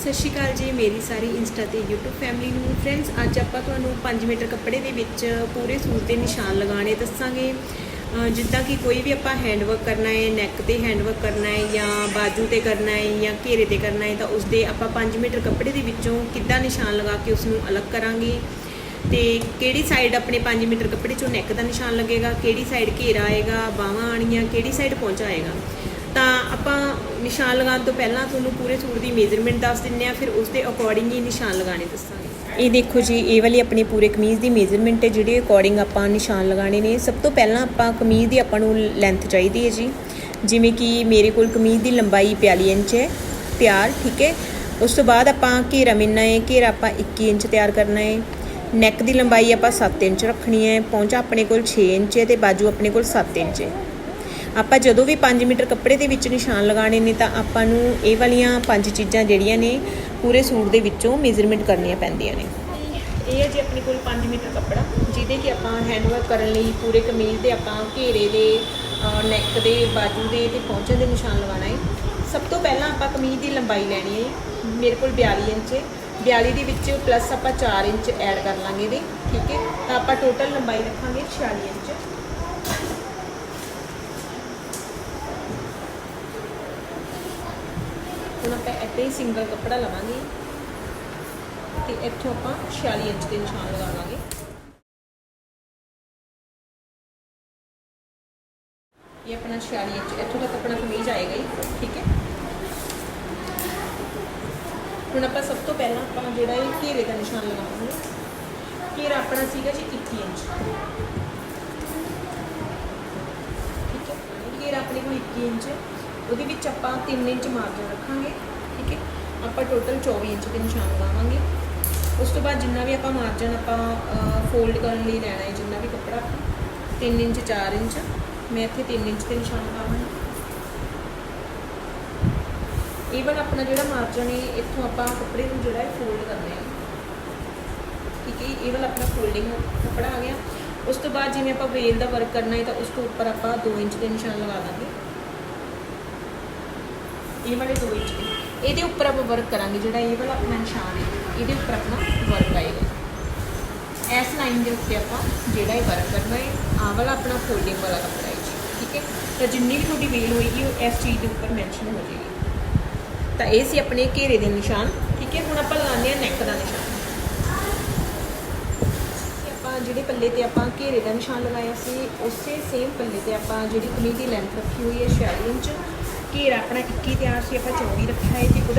ਸਤਿ ਸ਼੍ਰੀ ਅਕਾਲ ਜੀ, ਮੇਰੀ ਸਾਰੀ ਇੰਸਟਾ ਤੇ YouTube ਫੈਮਿਲੀ ਨੂੰ। ਫਰੈਂਡਸ ਅੱਜ ਆਪਾਂ ਤੁਹਾਨੂੰ 5 ਮੀਟਰ ਕੱਪੜੇ ਦੇ ਵਿੱਚ ਪੂਰੇ ਸੂਟ ਦੇ ਨਿਸ਼ਾਨ ਲਗਾਉਣੇ ਦੱਸਾਂਗੇ। ਜਿੱਦਾਂ ਕਿ ਕੋਈ ਵੀ ਆਪਾਂ ਹੈਂਡ ਵਰਕ ਕਰਨਾ ਹੈ ਨੈਕ ਤੇ ਹੈਂਡ ਵਰਕ ਕਰਨਾ ਹੈ ਜਾਂ ਬਾਜੂ ਤੇ ਕਰਨਾ ਹੈ ਜਾਂ ਘੇਰੇ ਤੇ ਕਰਨਾ ਹੈ, ਤਾਂ ਉਸ ਦੇ ਆਪਾਂ 5 ਮੀਟਰ ਕੱਪੜੇ ਦੇ ਵਿੱਚੋਂ ਕਿੱਦਾਂ ਨਿਸ਼ਾਨ ਲਗਾ ਕੇ ਉਸ ਨੂੰ ਅਲੱਗ ਕਰਾਂਗੇ। ਤੇ ਕਿਹੜੀ ਸਾਈਡ ਆਪਣੇ 5 ਮੀਟਰ ਕੱਪੜੇ ਚੋਂ ਨੈਕ ਦਾ ਨਿਸ਼ਾਨ ਲੱਗੇਗਾ, ਕਿਹੜੀ ਸਾਈਡ ਘੇਰਾ ਆਏਗਾ, ਬਾਹਾਂ ਆਣੀਆਂ ਕਿਹੜੀ ਸਾਈਡ ਪਹੁੰਚਾ ਆਏਗਾ। ਤਾਂ ਆਪਾਂ ਨਿਸ਼ਾਨ ਲਗਾਉਣ ਤੋਂ ਪਹਿਲਾਂ ਤੁਹਾਨੂੰ ਪੂਰੇ ਸੂਟ ਦੀ ਮੇਜ਼ਰਮੈਂਟ ਦੱਸ ਦਿੰਨੇ ਆ ਫਿਰ ਉਸ ਦੇ ਅਕੋਰਡਿੰਗ ਹੀ ਨਿਸ਼ਾਨ ਲਗਾਣੇ ਦੱਸਾਂਗੇ। ਇਹ ਦੇਖੋ ਜੀ, ਇਹ ਵਾਲੀ ਆਪਣੀ ਪੂਰੇ ਕਮੀਜ਼ ਦੀ ਮੇਜ਼ਰਮੈਂਟ ਹੈ, ਜਿਹੜੇ ਅਕੋਰਡਿੰਗ ਆਪਾਂ ਨਿਸ਼ਾਨ ਲਗਾਣੇ ਨੇ। ਸਭ ਤੋਂ ਪਹਿਲਾਂ ਆਪਾਂ ਕਮੀਜ਼ ਦੀ ਆਪਾਂ ਨੂੰ ਲੈਂਥ ਚਾਹੀਦੀ ਹੈ ਜੀ। ਜਿਵੇਂ ਕਿ ਮੇਰੇ ਕੋਲ ਕਮੀਜ਼ ਦੀ ਲੰਬਾਈ 42 ਇੰਚ ਹੈ, ਤਿਆਰ, ਠੀਕ ਹੈ। ਉਸ ਤੋਂ ਬਾਅਦ ਆਪਾਂ ਘੇਰਾ ਮਿਲਣਾ ਹੈ, ਘੇਰਾ ਆਪਾਂ 21 ਇੰਚ ਤਿਆਰ ਕਰਨਾ ਹੈ। ਨੈਕ ਦੀ ਲੰਬਾਈ ਆਪਾਂ 7 ਇੰਚ ਰੱਖਣੀ ਹੈ ਪਹੁੰਚਾ ਆਪਣੇ ਕੋਲ 6 ਇੰਚ ਹੈ ਤੇ ਬਾਜੂ ਆਪਣੇ ਕੋਲ 7 ਇੰਚ ਹੈ। ਆਪਾਂ ਜਦੋਂ ਵੀ 5 ਮੀਟਰ ਕੱਪੜੇ ਦੇ ਵਿੱਚ ਨਿਸ਼ਾਨ ਲਗਾਣੇ ਨੇ ਤਾਂ ਆਪਾਂ ਨੂੰ ਇਹ ਵਾਲੀਆਂ ਪੰਜ ਚੀਜ਼ਾਂ ਜਿਹੜੀਆਂ ਨੇ ਪੂਰੇ ਸੂਟ ਦੇ ਵਿੱਚੋਂ ਮੇਜ਼ਰਮੈਂਟ ਕਰਨੀਆਂ ਪੈਂਦੀਆਂ ਨੇ। ਇਹ ਹੈ ਜੀ ਆਪਣੇ ਕੋਲ 5 ਮੀਟਰ ਕੱਪੜਾ, ਜਿਹਦੇ ਕਿ ਆਪਾਂ ਹੈਂਡ ਵਰਕ ਕਰਨ ਲਈ ਪੂਰੇ ਕਮੀਜ਼ ਦੇ ਆਪਾਂ ਘੇਰੇ ਦੇ ਨੈਕ ਦੇ, ਬਾਜੂ ਦੇ ਤੇ ਪਹੁੰਚੇ ਦੇ ਨਿਸ਼ਾਨ ਲਗਾਉਣਾ ਹੈ। ਸਭ ਤੋਂ ਪਹਿਲਾਂ ਆਪਾਂ ਕਮੀਜ਼ ਦੀ ਲੰਬਾਈ ਲੈਣੀ ਹੈ ਮੇਰੇ ਕੋਲ 42 ਇੰਚ ਹੈ। 42 ਦੇ ਵਿੱਚ ਪਲੱਸ ਆਪਾਂ 4 ਇੰਚ ਐਡ ਕਰ ਲਾਂਗੇ ਇਹਦੇ, ਠੀਕ ਹੈ? ਤਾਂ ਆਪਾਂ ਟੋਟਲ ਲੰਬਾਈ ਰੱਖਾਂਗੇ 46 ਇੰਚ। ਹੁਣ ਆਪਾਂ ਇੱਥੇ ਹੀ ਸਿੰਗਲ ਕੱਪੜਾ ਲਵਾਂਗੇ। ਤੇ ਇੱਥੋਂ ਆਪਾਂ 46 ਇੰਚ ਦੇ ਨਿਸ਼ਾਨ ਲਗਾਵਾਂਗੇ। ਇਹ ਆਪਣਾ 46 ਇੰਚ, ਇੱਥੋਂ ਤੱਕ ਆਪਣਾ ਕਮੀਜ਼ ਆਏਗਾ ਹੀ, ਠੀਕ ਹੈ? ਹੁਣ ਆਪਾਂ ਸਭ ਤੋਂ ਪਹਿਲਾਂ ਆਪਾਂ ਜਿਹੜਾ ਇਹ ਘੇਰੇ ਦਾ ਨਿਸ਼ਾਨ ਲਗਾਵਾਂਗੇ। ਘੇਰਾ ਆਪਣਾ ਸੀਗਾ ਜੀ 21 ਇੰਚ। ਠੀਕ ਹੈ? ਘੇਰਾ ਆਪਣੇ ਕੋਲ 21 ਇੰਚ ਉਹਦੇ ਵਿੱਚ ਆਪਾਂ 3 ਇੰਚ ਮਾਰਜਨ ਰੱਖਾਂਗੇ ਠੀਕ ਹੈ? ਆਪਾਂ ਟੋਟਲ 24 ਇੰਚ ਦੇ ਨਿਸ਼ਾਨ ਲਗਾਵਾਂਗੇ ਉਸ ਤੋਂ ਬਾਅਦ ਜਿੰਨਾ ਵੀ ਆਪਾਂ ਮਾਰਜਨ ਆਪਾਂ ਫੋਲਡ ਕਰਨ ਲਈ ਲੈਣਾ ਹੈ ਜਿੰਨਾ ਵੀ ਕੱਪੜਾ 3 ਇੰਚ 4 ਇੰਚ ਮੈਂ ਇੱਥੇ 3 ਇੰਚ ਦੇ ਨਿਸ਼ਾਨ ਲਗਾਵਾਂਗੀ ਇਹ ਆਪਣਾ ਜਿਹੜਾ ਮਾਰਜਨ ਹੈ ਇੱਥੋਂ ਆਪਾਂ ਕੱਪੜੇ ਨੂੰ ਜਿਹੜਾ ਹੈ ਫੋਲਡ ਕਰਨਾ ਹੈ। ਠੀਕ ਹੈ? ਜੀ, ਇਹ ਵਾਲਾ ਆਪਣਾ ਫੋਲਡਿੰਗ ਕੱਪੜਾ ਆ ਗਿਆ। ਉਸ ਤੋਂ ਬਾਅਦ ਜਿਵੇਂ ਆਪਾਂ ਵੇਲ ਦਾ ਵਰਕ ਕਰਨਾ ਹੈ ਤਾਂ ਉਸ ਤੋਂ ਉੱਪਰ ਆਪਾਂ 2 ਇੰਚ ਦੇ ਨਿਸ਼ਾਨ ਲਗਾ ਦਾਂਗੇ। ਇਹ ਵਾਲੇ 2 ਇੰਚ ਦੇ ਇਹਦੇ ਉੱਪਰ ਆਪਾਂ ਵਰਕ ਕਰਾਂਗੇ, ਜਿਹੜਾ ਇਹ ਵਾਲਾ ਆਪਣਾ ਨਿਸ਼ਾਨ ਹੈ, ਇਹਦੇ ਉੱਪਰ ਆਪਣਾ ਵਰਕ ਆਏਗਾ। ਇਸ ਲਾਈਨ ਦੇ ਉੱਤੇ ਆਪਾਂ ਜਿਹੜਾ ਇਹ ਵਰਕ ਕਰਨਾ ਹੈ, ਆਹ ਵਾਲਾ ਆਪਣਾ ਫੋਲਡਿੰਗ ਵਾਲਾ ਕੱਪੜਾ ਹੈ ਜੀ, ਠੀਕ ਹੈ? ਤਾਂ ਜਿੰਨੀ ਵੀ ਤੁਹਾਡੀ ਵੇਲ ਹੋਏਗੀ, ਉਹ ਇਸ ਚੀਜ਼ ਦੇ ਉੱਪਰ ਮੈਂਸ਼ਨ ਹੋ ਜਾਏਗੀ। ਤਾਂ ਇਹ ਸੀ ਆਪਣੇ ਘੇਰੇ ਦੇ ਨਿਸ਼ਾਨ, ਠੀਕ ਹੈ? ਹੁਣ ਆਪਾਂ ਲਗਾਉਂਦੇ ਹਾਂ ਨੈਕ ਦਾ ਨਿਸ਼ਾਨ। ਆਪਾਂ ਜਿਹੜੇ ਪੱਲੇ ਤੇ ਆਪਾਂ ਘੇਰੇ ਦਾ ਨਿਸ਼ਾਨ ਲਗਾਇਆ ਸੀ, ਉਸੇ ਸੇਮ ਪੱਲੇ ਤੇ ਆਪਾਂ ਜਿਹੜੀ ਕਮੀਜ਼ ਦੀ ਲੈਂਥ ਰੱਖੀ ਹੋਈ ਹੈ 46 ਇੰਚ ਘੇਰਾ ਆਪਣਾ 21 ਤਿਆਰ ਸੀ ਆਪਾਂ 24 ਰੱਖਿਆ ਹੈ ਤੇ ਉਹਦਾ